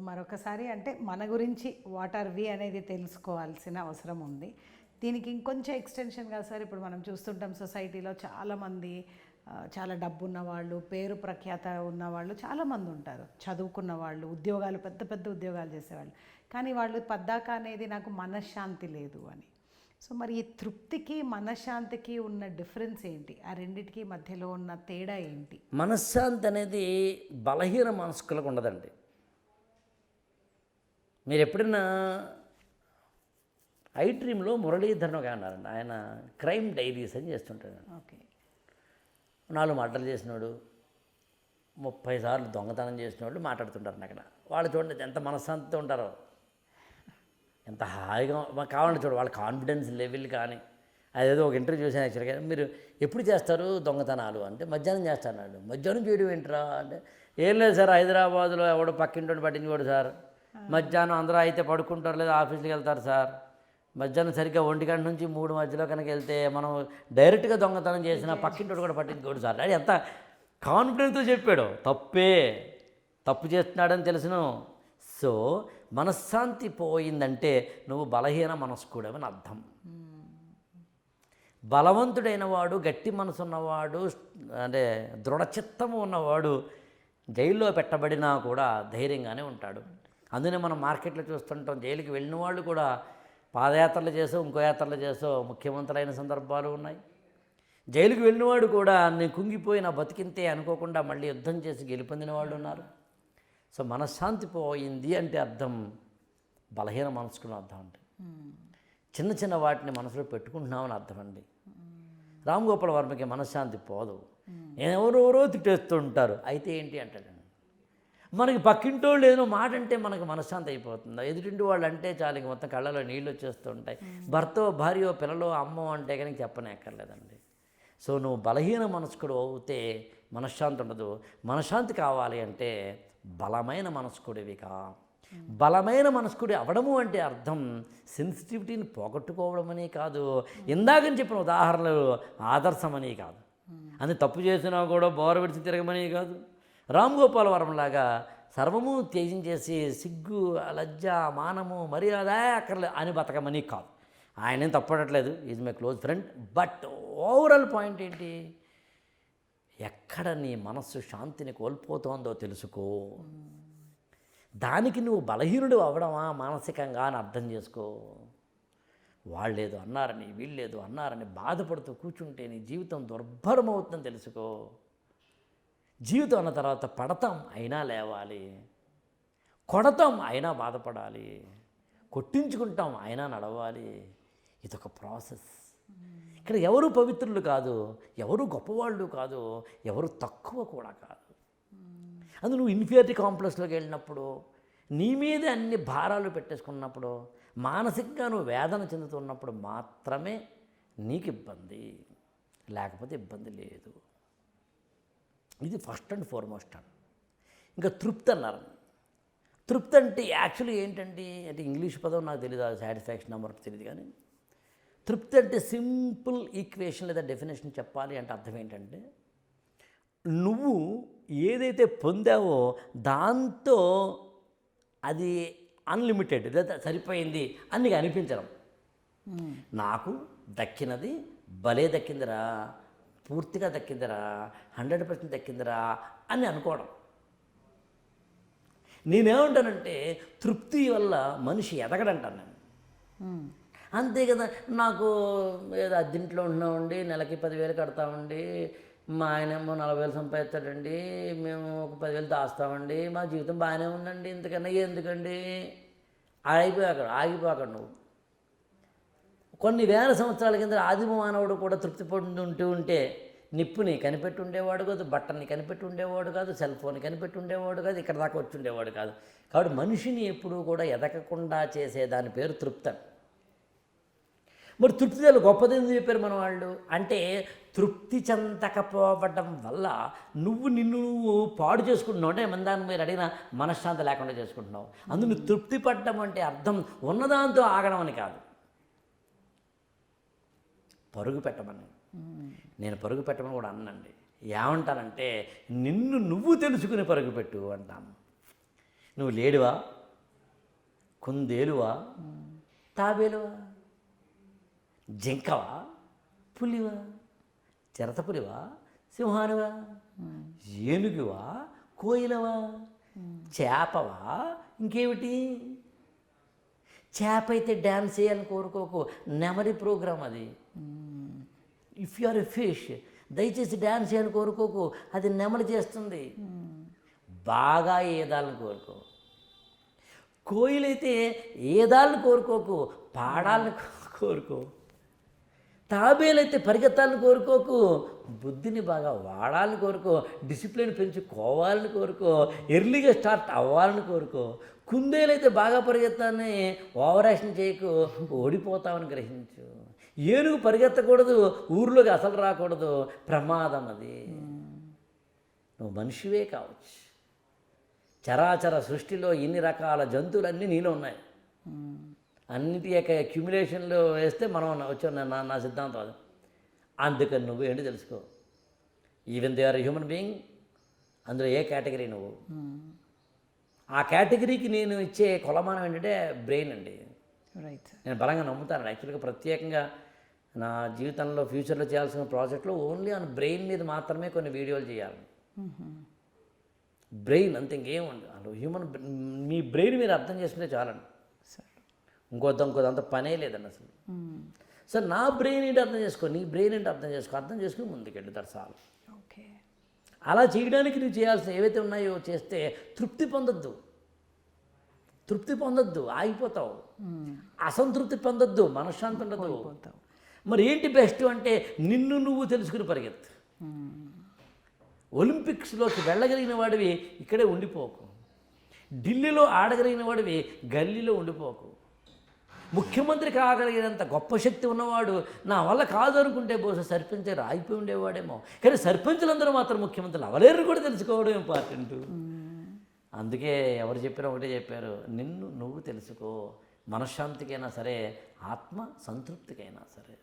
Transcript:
So మరొకసారి అంటే మన గురించి వాట్ ఆర్ వి అనేది తెలుసుకోవాల్సిన అవసరం ఉంది. దీనికి ఇంకొంచెం ఎక్స్టెన్షన్గా సార్ ఇప్పుడు మనం చూస్తుంటాం సొసైటీలో చాలామంది చాలా డబ్బు ఉన్నవాళ్ళు పేరు ప్రఖ్యాత ఉన్న వాళ్ళు చాలామంది ఉంటారు. చదువుకున్న వాళ్ళు ఉద్యోగాలు పెద్ద పెద్ద ఉద్యోగాలు చేసేవాళ్ళు. కానీ వాళ్ళు పద్దాక అనేది నాకు మనశ్శాంతి లేదు అని. సో మరి ఈ తృప్తికి మనశ్శాంతికి ఉన్న డిఫరెన్స్ ఏంటి? ఆ రెండింటికి మధ్యలో ఉన్న తేడా ఏంటి? మనశ్శాంతి అనేది బలహీన మనస్కులకు ఉండదండి. మీరు ఎప్పుడైనా ఐ డ్రీమ్లో మురళీధరన్ ఒక ఆయన ఉన్నారండి. ఆయన క్రైమ్ డైరీస్ అని చేస్తుంటాడు ఓకే. నాలుగు మర్డర్లు చేసినోడు ముప్పై సార్లు దొంగతనం చేసినోళ్ళు మాట్లాడుతుంటారు అక్కడ. వాళ్ళు చూడండి ఎంత మనశ్శాంతితో ఉంటారో. ఎంత హాయిగా మాకు కావాలంటే చూడు వాళ్ళ కాన్ఫిడెన్స్ లెవెల్ కానీ అదేదో ఒక ఇంటర్వ్యూ చూసాను యాక్చువల్గా మీరు ఎప్పుడు చేస్తారు దొంగతనాలు? అంటే మధ్యాహ్నం చేస్తాను మధ్యాహ్నం చేయడం ఏంట్రా? అంటే ఏం లేదు సార్ హైదరాబాద్లో ఎవడో పక్కింటోడు పట్టించుకోడు సార్. మధ్యాహ్నం అందరూ అయితే పడుకుంటారు లేదా ఆఫీస్కి వెళ్తారు సార్. మధ్యాహ్నం సరిగ్గా ఒంటి గంట నుంచి మూడు మధ్యలో కనుక వెళ్తే మనం డైరెక్ట్గా దొంగతనం చేసిన పక్కింటోడు కూడా పట్టించుకోడు సార్. అది ఎంత కాన్ఫిడెన్స్తో చెప్పాడు. తప్పే. తప్పు చేస్తున్నాడని తెలుసును. సో మనశ్శాంతి పోయిందంటే నువ్వు బలహీన మనస్కుడవని అర్థం. బలవంతుడైన వాడు గట్టి మనసు ఉన్నవాడు అంటే దృఢచిత్తము ఉన్నవాడు జైల్లో పెట్టబడినా కూడా ధైర్యంగానే ఉంటాడు. అందునే మనం మార్కెట్లో చూస్తుంటాం. జైలుకి వెళ్ళిన వాళ్ళు కూడా పాదయాత్రలు చేసో ఇంకో యాత్రలు చేసో ముఖ్యమంత్రులైన సందర్భాలు ఉన్నాయి. జైలుకి వెళ్ళినవాడు కూడా నేను కుంగిపోయి నా బతికింతే అనుకోకుండా మళ్ళీ యుద్ధం చేసి గెలుపొందిన వాళ్ళు ఉన్నారు. సో మనశ్శాంతి పోయింది అంటే అర్థం బలహీన మనసుకుని అర్థం అంటే చిన్న చిన్న వాటిని మనసులో పెట్టుకుంటున్నామని అర్థం అండి. రామ్ గోపాల్ వర్మకి మనశ్శాంతి పోదు. ఎవరెవరో తిట్టేస్తూ ఉంటారు అయితే ఏంటి అంటాడండి? మనకి పక్కింటోళ్ళు ఏదో మాట అంటే మనకు మనశ్శాంతి అయిపోతుంది ఎదుటింటి వాళ్ళు అంటే చాలు ఇంక మొత్తం కళ్ళలో నీళ్ళు వచ్చేస్తూ ఉంటాయి భర్తో భార్యో పిల్లలో అమ్మో అంటే కనుక చెప్పనక్కర్లేదండి. సో నువ్వు బలహీన మనస్కుడు అవుతే మనశ్శాంతి ఉండదు. మనశ్శాంతి కావాలి అంటే బలమైన మనస్కుడివిగా బలమైన మనస్కుడి అవడము అంటే అర్థం సెన్సిటివిటీని పోగొట్టుకోవడమని కాదు. ఇందాకని చెప్పిన ఉదాహరణలు ఆదర్శమని కాదు. అని తప్పు చేసినా కూడా బోర విడిచి తిరగమని కాదు. రామ్ గోపాల్ వరంలాగా సర్వము త్యజించేసి సిగ్గు లజ్జ మానము మర్యాద అక్కర్లేదు అని బతకమని కాదు. ఆయన ఏం తప్పడట్లేదు is my close friend but overall point ఏంటి? ఎక్కడ నీ మనస్సు శాంతిని కోల్పోతోందో తెలుసుకో. దానికి నువ్వు బలహీనుడు అవడమా మానసికంగా అని అర్థం చేసుకో. వాళ్ళేదో అన్నారని వీళ్ళేదో అన్నారని బాధపడుతూ కూర్చుంటే నీ జీవితం దుర్భరమవుతుందని తెలుసుకో. జీవితం అన్న తర్వాత పడతాం అయినా లేవాలి. కొడతాం అయినా బాధపడాలి. కొట్టించుకుంటాం అయినా నడవాలి. ఇదొక ప్రాసెస్. ఇక్కడ ఎవరు పవిత్రులు కాదు ఎవరు గొప్పవాళ్ళు కాదు ఎవరు తక్కువ కూడా కాదు. అది నువ్వు ఇన్ఫీరియారిటీ కాంప్లెక్స్లోకి వెళ్ళినప్పుడు నీ మీదే అన్ని భారాలు పెట్టేసుకున్నప్పుడు మానసికంగా నువ్వు వేదన చెందుతున్నప్పుడు మాత్రమే నీకు ఇబ్బంది. లేకపోతే ఇబ్బంది లేదు. ఇది ఫస్ట్ అండ్ ఫార్మోస్ట్ అండి ఇంకా తృప్తి అన్నారు. తృప్తి అంటే యాక్చువల్లీ ఏంటండి? అంటే ఇంగ్లీష్ పదం నాకు తెలియదు అది సాటిస్ఫాక్షన్ నెంబర్ తెలియదు కానీ. తృప్తి అంటే సింపుల్ ఈక్వేషన్ లేదా డెఫినేషన్ చెప్పాలి అంటే అర్థం ఏంటంటే నువ్వు ఏదైతే పొందావో దాంతో అది అన్లిమిటెడ్ లేదా సరిపోయింది అని అనిపించడం. నాకు దక్కినది భలే దక్కిందిరా. పూర్తిగా దక్కిందిరా హండ్రెడ్ పర్సెంట్ దక్కిందిరా అని అనుకోవడం. నేనేమంటానంటే తృప్తి వల్ల మనిషి ఎదగడంటాను నేను. అంతే కదా నాకు ఏదో అద్దెంట్లో ఉంటున్నామండి నెలకి పదివేలు కడతామండి మా ఆయన ఏమో నలభై వేలు సంపాదిస్తాడండి మేము ఒక పదివేలు దాస్తామండి మా జీవితం బాగానే ఉందండి ఇంతకన్నా ఎందుకండి? ఆగిపోయాక ఆగిపోయాక నువ్వు. కొన్ని వేల సంవత్సరాల కింద ఆదిమ మానవుడు కూడా తృప్తి పొందుంటూ ఉంటే నిప్పుని కనిపెట్టి ఉండేవాడు కాదు బట్టని కనిపెట్టి ఉండేవాడు కాదు సెల్ ఫోన్ కనిపెట్టి ఉండేవాడు కాదు ఇక్కడ దాకా వచ్చి ఉండేవాడు కాదు. కాబట్టి మనిషిని ఎప్పుడూ కూడా ఎదగకుండా చేసే దాని పేరు తృప్త. మరి తృప్తిదలు గొప్పది ఎందుకు చెప్పారు మన వాళ్ళు? అంటే తృప్తి చెందకపోవడం వల్ల నువ్వు నిన్ను నువ్వు పాడు చేసుకుంటున్నావు. అంటే మందాన్ని మీరు అడిగిన మనశ్శాంతి లేకుండా చేసుకుంటున్నావు. అందుకు నువ్వు తృప్తి పడడం అంటే అర్థం ఉన్నదాంతో ఆగడం అని కాదు. పరుగు పెట్టమని. నేను పరుగు పెట్టమని కూడా అన్నండి. ఏమంటానంటే నిన్ను నువ్వు తెలుసుకుని పరుగు పెట్టు అంటాను నువ్వు లేడువా? కుందేలువా? తాబేలువా? జింకవా? పులివా? చిరతపులివా? సింహానువా? ఏనుగువా? కోయిలవా? చేపవా? ఇంకేమిటి? చేప అయితే డ్యాన్స్ చేయాలని కోరుకోకు. నెమరి ప్రోగ్రాం అది. If you are a fish దయచేసి డ్యాన్స్ చేయాలని కోరుకోకు. అది నెమలి చేస్తుంది. బాగా ఏదాలని కోరుకో. కోయిలైతే ఏదాలని కోరుకోకు పాడాలని కోరుకో. తాబేలైతే పరిగెత్తాలని కోరుకోకు బుద్ధిని బాగా వాడాలని కోరుకో డిసిప్లిన్ పెంచుకోవాలని కోరుకో ఎర్లీగా స్టార్ట్ అవ్వాలని కోరుకో. కుందేలైతే బాగా పరిగెత్తాలని ఓవరాక్షన్ చేయకు ఓడిపోతామని గ్రహించు. ఏనుగు పరిగెత్తకూడదు ఊర్లోకి అసలు రాకూడదు. ప్రమాదం అది. నువ్వు మనిషివే కావచ్చు. చరాచర సృష్టిలో ఇన్ని రకాల జంతువులన్నీ నీలో ఉన్నాయి. అన్నిటి యొక్క అక్యుములేషన్లో వేస్తే మనం వచ్చాం నా నా సిద్ధాంతం అది. అందుకని నువ్వు ఏంటి తెలుసుకో? Even they are human being అందులో ఏ కేటగిరీ నువ్వు? ఆ కేటగిరీకి నేను ఇచ్చే కొలమానం ఏంటంటే బ్రెయిన్ అండి. రైట్ నేను బలంగా నమ్ముతాను యాక్చువల్గా ప్రత్యేకంగా నా జీవితంలో ఫ్యూచర్లో చేయాల్సిన ప్రాజెక్టులో ఓన్లీ ఆన్ బ్రెయిన్ మీద మాత్రమే కొన్ని వీడియోలు చేయాలి. బ్రెయిన్ అంతే ఇంకేం ఉండదు హ్యూమన్ మీ బ్రెయిన్ మీరు అర్థం చేసుకుంటే చాలండి. సార్. ఇంకోద్దాం ఇంకోదంత పనే లేదండి అసలు. సార్ నా బ్రెయిన్ ఏంటి అర్థం చేసుకో నీ బ్రెయిన్ ఏంటి అర్థం చేసుకో అర్థం చేసుకుని ముందుకెళ్ళి దర్శాలు ఓకే. అలా చేయడానికి నువ్వు చేయాల్సిన ఏవైతే ఉన్నాయో చేస్తే తృప్తి పొందొద్దు. తృప్తి పొందొద్దు ఆగిపోతావు. అసంతృప్తి పొందొద్దు మనశ్శాంతి ఉండదు. మరి ఏంటి బెస్ట్ అంటే నిన్ను నువ్వు తెలుసుకుని పరిగెత్తు. ఒలింపిక్స్లోకి వెళ్ళగలిగిన వాడివి ఇక్కడే ఉండిపోకు. ఢిల్లీలో ఆడగలిగిన వాడివి గల్లీలో ఉండిపోకు. ముఖ్యమంత్రి కాగలిగినంత గొప్ప శక్తి ఉన్నవాడు నా వల్ల కాదు అనుకుంటే బహుశా సర్పంచ్ రాయిపోయి ఉండేవాడేమో. కానీ సర్పంచులందరూ మాత్రం ముఖ్యమంత్రులు అవలేరు కూడా తెలుసుకోవడం ఇంపార్టెంట్. అందుకే ఎవరు చెప్పినా ఒకటే చెప్పారు నిన్ను నువ్వు తెలుసుకో. మనశ్శాంతికైనా సరే ఆత్మ సంతృప్తికైనా సరే.